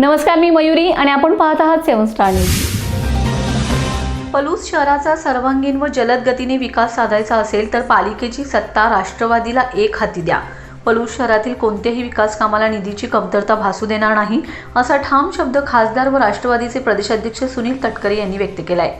नमस्कार मी मयुरी आणि आपण पाहत आहात सेवन स्टार न्यूज. पलूस शहराचा सर्वांगीण व जलद गतीने विकास साधायचा असेल तर पालिकेची सत्ता राष्ट्रवादीला एक हाती द्या. पलूस शहरातील कोणत्याही विकास कामाला निधीची कमतरता भासू देणार नाही असा ठाम शब्द खासदार व राष्ट्रवादीचे प्रदेशाध्यक्ष सुनील तटकरे यांनी व्यक्त केलाय.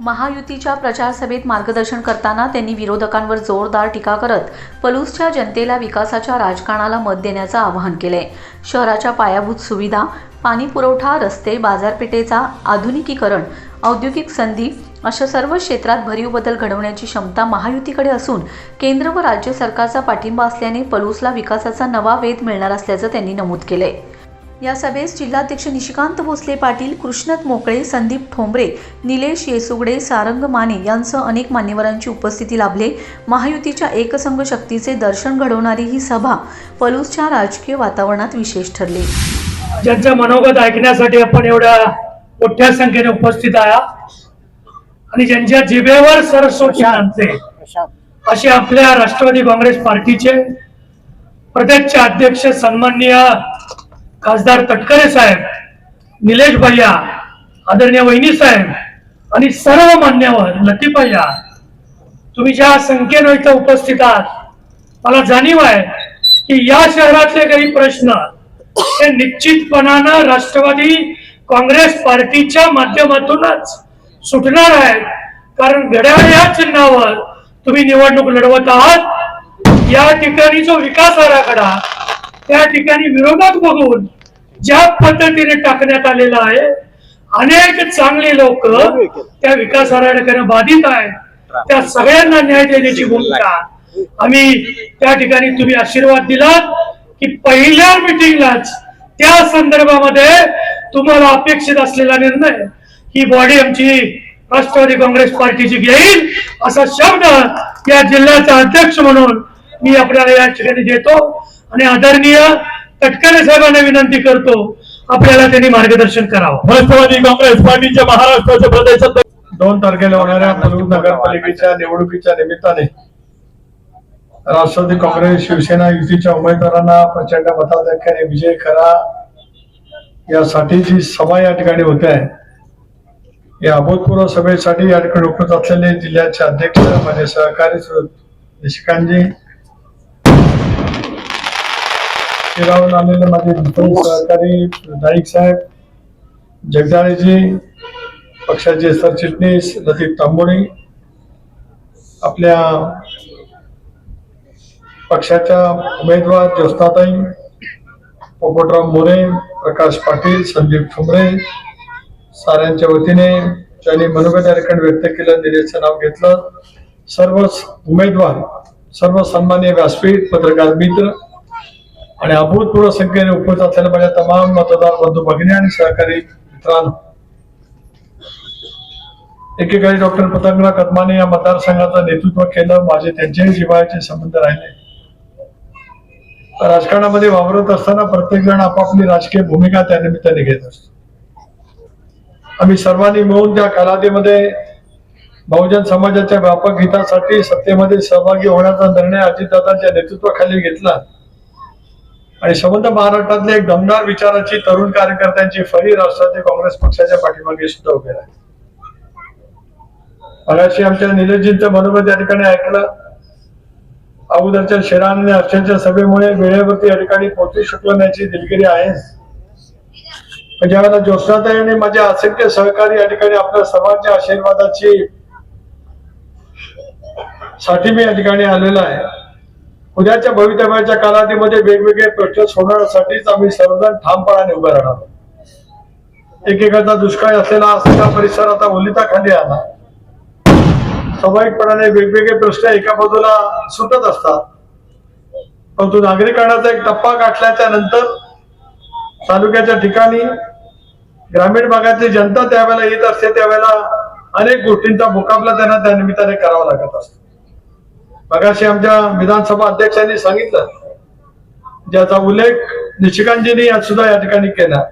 महायुतीच्या प्रचार सभेत मार्गदर्शन करताना त्यांनी विरोधकांवर जोरदार टीका करत पलूसच्या जनतेला विकासाच्या राजकारणाला मत देण्याचं आवाहन केलंय. शहराच्या पायाभूत सुविधा पाणी पुरवठा रस्ते बाजारपेठेचा आधुनिकीकरण औद्योगिक संधी अशा सर्व क्षेत्रात भरीव बदल घडवण्याची क्षमता महायुतीकडे असून केंद्र व राज्य सरकारचा पाठिंबा असल्याने पलूसला विकासाचा नवा वेध मिळणार असल्याचं त्यांनी नमूद केलंय या सभेस जिल्हाध्यक्ष निशिकांत भोसले पाटील कृष्णत मोकळे संदीप ठोंबरे निलेश येसुगडे सारंग माने यांसह अनेक मान्यवरांची उपस्थिती लाभले. महायुतीच्या एकसंघ शक्तीचे दर्शन घडवणारी ही सभा पलूसच्या राजकीय वातावरणात विशेष ठरली. ज्यांचं मनोगत ऐकण्यासाठी आपण एवढ्या मोठ्या संख्येने उपस्थित आहात आणि ज्यांच्या जिभेवर सरस्वती आणते असे आपल्या राष्ट्रवादी काँग्रेस पार्टीचे प्रदेशचे अध्यक्ष सन्माननीय खासदार तटकरे साहेब निलेश भैया आदरणीय वहिनी साहेब आणि सर्व मान्यवर लतीफ भैया तुम्ही ज्या संख्येनं इथं उपस्थित आहात मला जाणीव आहे की या शहरातले काही प्रश्न हे निश्चितपणानं राष्ट्रवादी काँग्रेस पार्टीच्या माध्यमातूनच सुटणार आहेत. कारण घड्याळ या चिन्हावर तुम्ही निवडणूक लढवत आहात. या ठिकाणी जो विकास आराखडा त्या ठिकाणी विरोधात बघून ज्या पद्धतीने टाकण्यात आलेला आहे अनेक चांगले लोक त्या विकास आराखड्याने बाधित आहेत. त्या सगळ्यांना न्याय देण्याची भूमिका आम्ही त्या ठिकाणी तुम्ही आशीर्वाद दिलात. की पहिल्या मिटिंगलाच त्या संदर्भामध्ये तुम्हाला अपेक्षित असलेला निर्णय ही बॉडी आमची राष्ट्रवादी काँग्रेस पार्टीची घेईल असा शब्द या जिल्ह्याचा अध्यक्ष म्हणून मी आपल्याला या ठिकाणी देतो आणि आदरणीय तटकरे साहेबांना विनंती करतो आपल्याला त्यांनी मार्गदर्शन करावं. राष्ट्रवादी काँग्रेस पार्टीच्या महाराष्ट्राचे प्रदेश दोन तारखेला होणाऱ्या नगरपालिकेच्या निवडणुकीच्या निमित्ताने राष्ट्रवादी काँग्रेस शिवसेना युतीच्या उमेदवारांना प्रचंड मताधिक्याने विजय करा यासाठी जी सभा या ठिकाणी होते आहे या अभूतपूर्व सभेसाठी या ठिकाणी उपस्थित असलेले जिल्ह्याचे अध्यक्ष माझे सहकारी निशिकांतजी शिरावून आलेले माझे सहकारी नाईक साहेब जगदाळेजी पक्षाचे सरचिटणीस लतीफ तांबोळी आपल्या पक्षाच्या उमेदवार ज्योत्नाताई पोपटराव मोरे प्रकाश पाटील संदीप ठुमरे साऱ्यांच्या वतीने ज्यांनी मनोगत व्यक्त केलं दिलेचं नाव घेतलं. सर्व उमेदवार सर्व सन्मान्य व्यासपीठ पत्रकार मित्र आणि अभूतपूर्व संख्येने उपस्थित असलेल्या माझ्या तमाम मतदार बंधू भगिनी आणि सहकारी मित्रांनो. एकेकाळी डॉक्टर पतंगराव कदमाने या मतदारसंघाचं नेतृत्व केलं. माझे त्यांच्याही जिव्हाळ्याचे संबंध राहिले. राजकारणामध्ये वावरत असताना प्रत्येक जण आपापली राजकीय भूमिका त्या निमित्ताने घेत असतो. आम्ही सर्वांनी मिळून त्या कालावधीमध्ये बहुजन समाजाच्या व्यापक हितासाठी सत्तेमध्ये सहभागी होण्याचा निर्णय अजितदादांच्या नेतृत्वाखाली घेतला. आणि संबंध महाराष्ट्रातल्या एक दमदार विचाराची तरुण कार्यकर्त्यांची फळी राष्ट्रवादी काँग्रेस पक्षाच्या पाठीमागे सुद्धा उभे राहील. मगाशी आमच्या निलजींचं मनोगत या ठिकाणी ऐकलं. अगोदरच्या शेरा आणि अर्चनच्या सभेमुळे वेळेवरती या ठिकाणी पोहोचू शकलो नाही दिलगिरी आहे म्हणजे ज्यावेळेला ज्योत्नाताई आणि माझे असंख्य सहकारी या ठिकाणी आपल्या सर्वांच्या आशीर्वादाची साठी मी या ठिकाणी आलेलो आहे उद्याच्या भवितव्याच्या कालावधीमध्ये वेगवेगळे प्रश्न सोडवण्यासाठीच आम्ही सर्वजण ठामपणाने उभे राहणार आहोत. एकेकाचा दुष्काळ असलेला असलेला परिसर आता ओलिताखाली आला स्वाभाविकपणाने वेगवेगळे प्रश्न एका बाजूला सुटत असतात. परंतु नागरिकांचा एक टप्पा गाठल्याच्या नंतर तालुक्याच्या ठिकाणी ग्रामीण भागातली जनता त्यावेळेला येत असते त्यावेळेला अनेक गोष्टींचा मुकाबला त्यांना त्या निमित्ताने करावा लागत असतो. मगाशी आमच्या विधानसभा अध्यक्षांनी सांगितलं ज्याचा उल्लेख निशिकांतजींनी आज सुद्धा या ठिकाणी केला.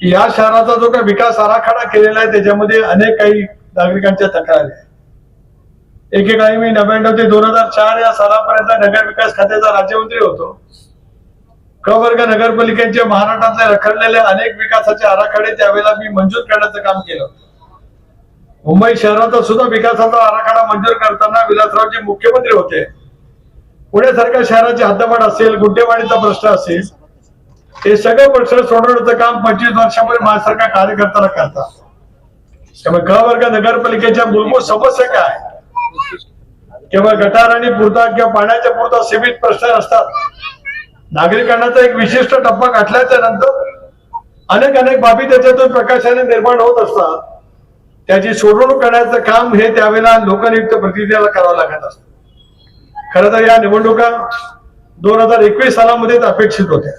या शहराचा जो काही विकास आराखडा केलेला आहे त्याच्यामध्ये अनेक काही नागरिकांच्या तक्रारी आहेत. एकेकाळी मी नव्याण्णव ते दोन हजार चार या सालापर्यंत नगर विकास खात्याचा राज्यमंत्री होतो. कवर्ग नगरपालिकेचे महाराष्ट्रातले रखडलेले अनेक विकासाचे आराखडे त्यावेळेला मी मंजूर करण्याचं काम केलं मुंबई शहराचा सुद्धा विकासाचा आराखडा मंजूर करताना विलासरावजी मुख्यमंत्री होते. पुण्यासारख्या शहराची हद्दवाढ असेल गुड्डेवाडीचा प्रश्न असेल हे सगळं प्रश्न सोडवण्याचं काम पंचवीस वर्षामध्ये माझ्यासारख्या कार्यकर्त्याला करतात. त्यामुळे क वर्ग नगरपालिकेच्या मूलभूत समस्या काय? केवळ गटार आणि पुरता किंवा पाण्याच्या पुरता सीमित प्रश्न असतात नागरिकांना एक विशिष्ट टप्पा गाठल्याच्या नंतर अनेक अनेक बाबी त्याच्यातून प्रकाशाने निर्माण होत असतात. त्याची सोडवणूक करण्याचं काम हे त्यावेळेला लोकनियुक्त प्रतिनिधीला करावं लागत असतं. खरं तर या निवडणुका दोन हजार एकवीस सालामध्येच अपेक्षित होत्या.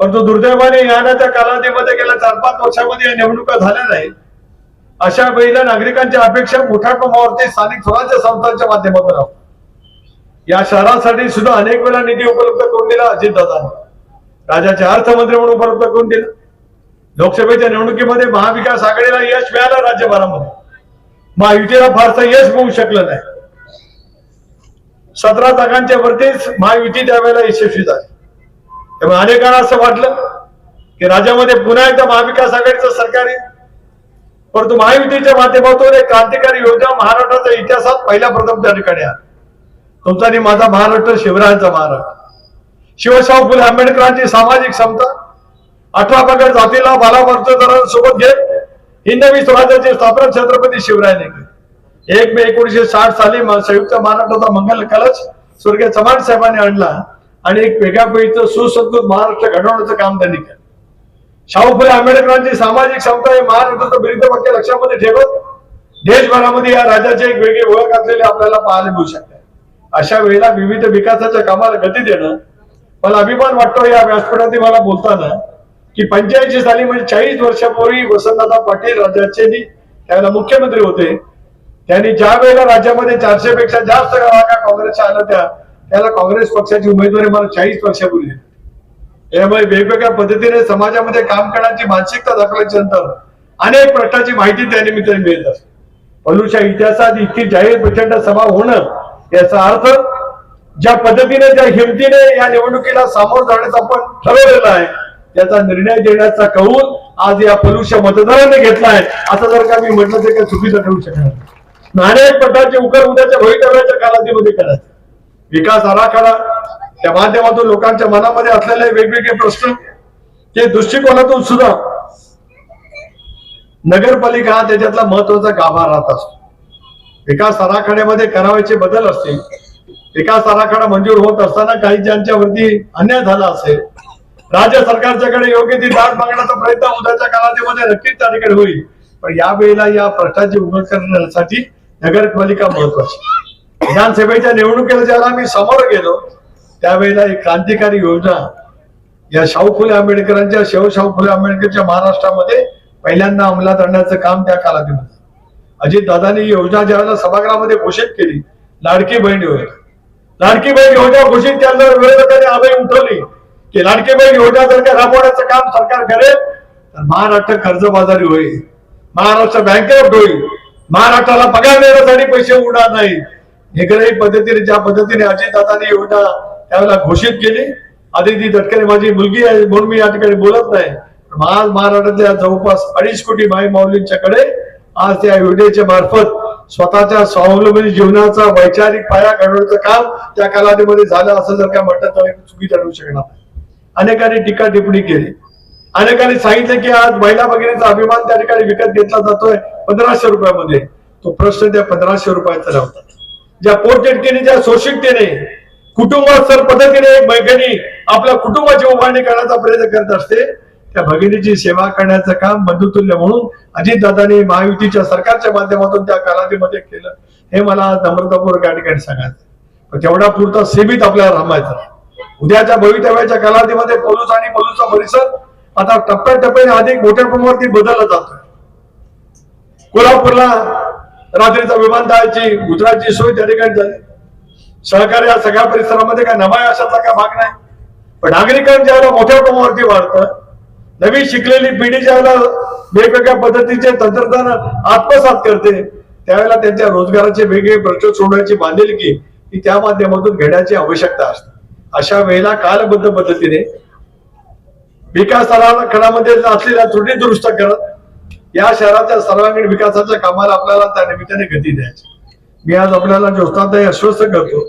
परंतु दुर्दैवाने यानाच्या कालावधीमध्ये गेल्या चार पाच वर्षामध्ये या निवडणुका झाल्या नाहीत. अशा वेळेला नागरिकांच्या अपेक्षा मोठ्या प्रमाणावरती स्थानिक स्वराज्य संस्थांच्या माध्यमातून या शहरासाठी सुद्धा अनेक वेळा निधी उपलब्ध करून दिला अजितदादांनी. राज्याचे अर्थमंत्री म्हणून उपलब्ध करून दिला. लोकसभेच्या निवडणुकीमध्ये महाविकास आघाडीला यश मिळालं राज्यभरामध्ये. महायुतीला फारसं यश मिळू शकलं नाही. सतरा जागांच्या वरतीच महायुती त्यावेळेला यशस्वी झाली. त्यामुळे अनेकांना असं वाटलं की राज्यामध्ये पुन्हा एकदा महाविकास आघाडीचं सरकार आहे परंतु महायुतीच्या माध्यमातून एक क्रांतिकारी योजना महाराष्ट्राच्या इतिहासात पहिल्या प्रथम त्या ठिकाणी आहे तुमचा आणि माझा महाराष्ट्र शिवरायांचा महाराष्ट्र. शिवशाह फुले आंबेडकरांची सामाजिक समता अठरा पगड जातीला बाला सोबत घेत हिंदवी स्वराज्याची स्थापना छत्रपती शिवरायाने केली. एक मे एकोणीशे साठ साली संयुक्त महाराष्ट्राचा मंगल कलश स्वर्गीय चव्हाण साहेबांनी आणला आणि एक वेगळ्या पैकीचं सुसंस्कृत महाराष्ट्र घडवण्याचं काम त्यांनी केलं. शाहू फुले आंबेडकरांची सामाजिक समता हे महाराष्ट्राचं विरुद्ध वाक्य लक्षामध्ये ठेवत देशभरामध्ये या राज्याची एक वेगळी ओळख असलेली आपल्याला पाहायला मिळू शकते. अशा वेळेला विविध विकासाच्या कामाला गती देणं मला अभिमान वाटतो या व्यासपीठात मला बोलताना की पंच्याऐंशी साली म्हणजे चाळीस वर्षापूर्वी वसंतदादा पाटील राज्याचे त्यावेळेला मुख्यमंत्री होते त्यांनी ज्या वेळेला राज्यामध्ये चारशे पेक्षा जास्त काँग्रेसच्या आल्या त्या त्याला काँग्रेस पक्षाची उमेदवारी मला चाळीस वर्षापूर्वी यामुळे त्यामुळे वेगवेगळ्या पद्धतीने समाजामध्ये काम करण्याची मानसिकता दाखवल्याच्या नंतर अनेक प्रश्नाची माहिती त्या निमित्ताने मिळत असते. पलूच्या इतिहासात इतकी जाहीर प्रचंड सभा होणं याचा अर्थ ज्या पद्धतीने ज्या हिमतीने या निवडणुकीला सामोरं जाण्याचं आपण ठरवलेलं आहे त्याचा निर्णय देण्याचा कौल आज या पलूच्या मतदाराने घेतलाय असं जर का मी म्हटलं तर काही चुकीचं ठरू शकणार नाही. अनेक प्रकारचे उकर उद्याच्या भवितव्याच्या कालावधीमध्ये करायचं. विकास आराखडा त्या माध्यमातून लोकांच्या मनामध्ये असलेले वेगवेगळे प्रश्न ते दृष्टिकोनातून सुद्धा नगरपालिका हा त्याच्यातला महत्त्वाचा गाभा राहत असतो. विकास आराखड्यामध्ये करावयाचे बदल असतील विकास आराखडा मंजूर होत असताना काही ज्यांच्यावरती अन्याय झाला असेल राज्य सरकारच्याकडे योग्य ती दाट मागण्याचा प्रयत्न उद्याच्या कालावधीमध्ये नक्कीच त्या होईल. पण यावेळेला या प्रश्नाची उघड करण्यासाठी नगरपालिका महत्वाची विधानसभेच्या निवडणुकीला ज्याला आम्ही समोर गेलो त्यावेळेला एक क्रांतिकारी योजना या शाहू फुले आंबेडकरांच्या शिवशाहू फुले आंबेडकरच्या महाराष्ट्रामध्ये पहिल्यांदा अंमलात आणण्याचं काम त्या कालावधीमध्ये अजित दादांनी योजना ज्यावेळेला सभागृहामध्ये घोषित केली लाडकी बहीण योजना. लाडकी बहीण योजना घोषित केल्यानंतर विरोधकांनी आवाई उठवली की लाडकी बहीण योजना जर का राबवण्याचं काम सरकार करेल तर महाराष्ट्र कर्जबाजारी होईल. महाराष्ट्र बँक होईल महाराष्ट्राला पगार देण्यासाठी पैसे उडणार नाही हे पद्धतीने ज्या पद्धतीने अजितदादांनी योजना त्यावेळेला घोषित केली. आदिती तटकरे माझी मुलगी आहे म्हणून मी या ठिकाणी बोलत नाही. आज महाराष्ट्रातल्या जवळपास अडीच कोटी माई माऊलींच्याकडे आज त्या योजनेच्या मार्फत स्वतःच्या स्वावलंबी जीवनाचा वैचारिक पाया घडवण्याचं काम त्या कालावधीमध्ये झालं असं जर का म्हटलं तर चुकी ठरू शकणार. अनेकांनी टीका टिप्पणी केली. अनेकांनी सांगितलं की आज महिला भगिनीचा अभिमान त्या ठिकाणी विकत घेतला जातोय पंधराशे रुपयामध्ये. तो प्रश्न त्या पंधराशे रुपयाचा नव्हता ज्या पोटतिडकीने ज्या शोषिकतेने कुटुंबास्तर पद्धतीने एक भगिनी आपल्या कुटुंबाची उभारणी करण्याचा प्रयत्न करत असते. त्या भगिनीची सेवा करण्याचं काम बंधुतुल्य म्हणून अजितदादांनी महायुतीच्या सरकारच्या माध्यमातून त्या कालावधीमध्ये केलं. हे मला नम्रतापूर्वक या ठिकाणी सांगायचं पण तेवढा पुरता सीमित आपल्याला रमायचं उद्याच्या भवितव्याच्या कालावधीमध्ये पोलूस आणि पोलूसचा परिसर आता टप्प्याटप्प्याने अधिक मोठ्या प्रमाणावरती बदलला जातोय. कोल्हापूरला रात्रीचा विमानतळाची गुजरातची सोय त्या ठिकाणी झाली. सहकार्य या सगळ्या परिसरामध्ये काय नवा अशातला काय भाग नाही. पण नागरिकांच्या ज्यावेळेला मोठ्या प्रमाणावरती वाढतं नवी शिकलेली पिढी ज्यावेळेला वेगवेगळ्या पद्धतीचे तंत्रज्ञान आत्मसात करते त्यावेळेला त्यांच्या रोजगाराचे वेगळे प्रश्न सोडण्याची बांधिलकी ही त्या माध्यमातून घेण्याची आवश्यकता असते. अशा वेळेला कालबद्ध पद्धतीने विकास आराखड्यामध्ये असलेल्या त्रुटी दुरुस्त करत या शहराच्या सर्वांगीण विकासाच्या कामाला आपल्याला त्या निमित्ताने गती द्यायची. मी आज आपल्याला ज्योत्सादायी आश्वस्त करतो.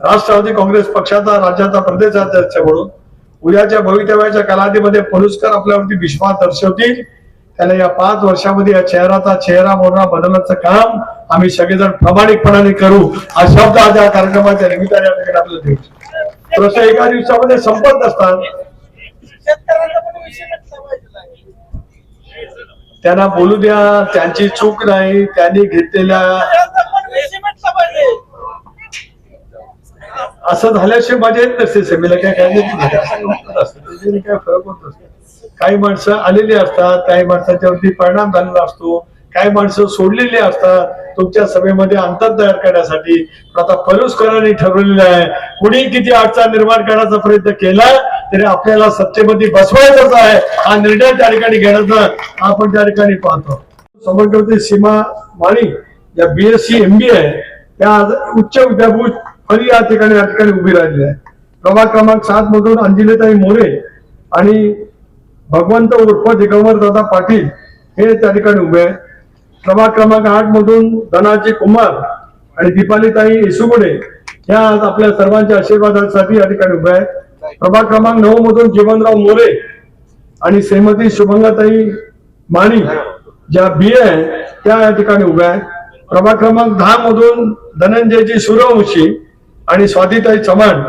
राष्ट्रवादी काँग्रेस पक्षाचा राज्याचा प्रदेशाध्यक्ष म्हणून उद्याच्या भवितव्याच्या कालावधीमध्ये पलुसकर आपल्यावरती विश्वास दर्शवतील. त्याला या पाच वर्षामध्ये या चेहराचा चेहरा मोहरा बदलण्याचं काम आम्ही सगळेजण प्रामाणिकपणाने करू. हा शब्द आज या कार्यक्रमाच्या निमित्ताने आपल्याकडे आपल्याला देऊ. प्रश्न एका दिवसामध्ये संपत नसतात त्यांना बोलू द्या त्यांची चूक नाही त्यांनी घेतलेल्या असं झाल्याशिवाय मजा येत नसते सेमीला काय काय फरक होत नसतो काही माणसं आलेली असतात काही माणसांच्यावरती परिणाम झालेला असतो काही माणसं सोडलेली असतात. तुमच्या सभेमध्ये अंतर तयार करण्यासाठी आता पलुसकरांनी ठरवलेलं आहे कुणी किती अडचण निर्माण करण्याचा प्रयत्न केला तरी आपल्याला सत्तेमध्ये बसवायचंच आहे. हा निर्णय त्या ठिकाणी घेण्याचा आपण त्या ठिकाणी पाहतो. समग्र सीमा माणी या बीएससी आहे त्या उच्च विद्यापीठ फळी या ठिकाणी या ठिकाणी उभी राहिली आहे. प्रभाग क्रमांक सात मधून अंजलीताई मोरे आणि भगवंत उर्फ दिगंबर दादा पाटील हे त्या ठिकाणी उभे आहे प्रभाग क्रमांक आठ मधून धनाजी कुमार आणि दीपालीताई येसुगुडे ह्या आज आपल्या सर्वांच्या आशीर्वादासाठी या ठिकाणी उभ्या आहेत. प्रभाग क्रमांक नऊ मधून जीवनराव मोरे आणि श्रीमती शुभंगाताई माणी ज्या बी आहे त्या या ठिकाणी उभ्या आहेत. प्रभाग क्रमांक दहा मधून धनंजयजी सूर्यवंशी आणि स्वातीताई चव्हाण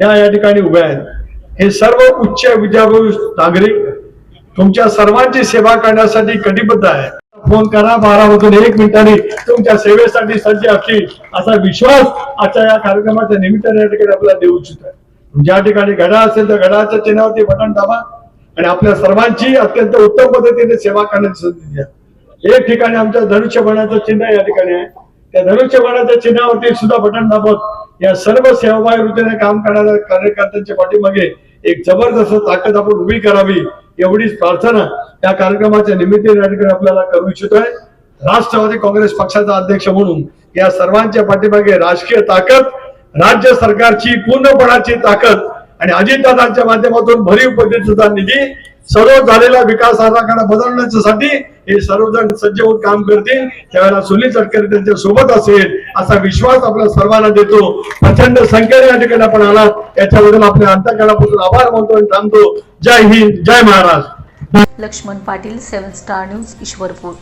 या या ठिकाणी उभ्या आहेत. हे सर्व उच्च विद्याभू नागरिक तुमच्या सर्वांची सेवा करण्यासाठी कटिबद्ध आहे फोन करा बारा वाजून एक मिनिटांनी तुमच्या सेवेसाठी सज्ज असतील असा विश्वास आजच्या या कार्यक्रमाच्या निमित्ताने या ठिकाणी आपल्याला देऊ इच्छित. आहे ज्या ठिकाणी घडा असेल तर घडाच्या चिन्हावरती बटन दाबा आणि आपल्या सर्वांची अत्यंत उत्तम पद्धतीने सेवा करण्याची संधी द्या. एक ठिकाणी आमच्या धनुष्यबाणाचं चिन्ह या ठिकाणी आहे. त्या धनुष्य बाणाच्या चिन्हावरती सुद्धा बटन दाबत या सर्व सेवाभावी वृत्तीने काम करणाऱ्या कार्यकर्त्यांच्या पाठीमागे एक जबरदस्त ताकद आपण उभी करावी एवढीच प्रार्थना या कार्यक्रमाच्या निमित्ताने या ठिकाणी आपल्याला करू इच्छितोय. राष्ट्रवादी काँग्रेस पक्षाचा अध्यक्ष म्हणून या सर्वांच्या पाठीमागे राजकीय ताकद राज्य सरकारची पूर्णपणाची ताकद आणि अजितदादांच्या माध्यमातून भरीव पद्धतीचा निधी सर्व झालेला विकास आराखडा बदलण्यासाठी हे सर्वजण सज्ज होऊन काम करतील. त्यावेळेला सुनील तटकरे त्यांच्यासोबत असेल असा विश्वास आपल्या सर्वांना देतो. प्रचंड संख्येने या ठिकाणी आपण आलात. याच्याबद्दल आपल्या अंतकरणापासून आभार मानतो आणि थांबतो. जय हिंद जय Maharashtra. Laxman Patil seven star news Ishwarpur.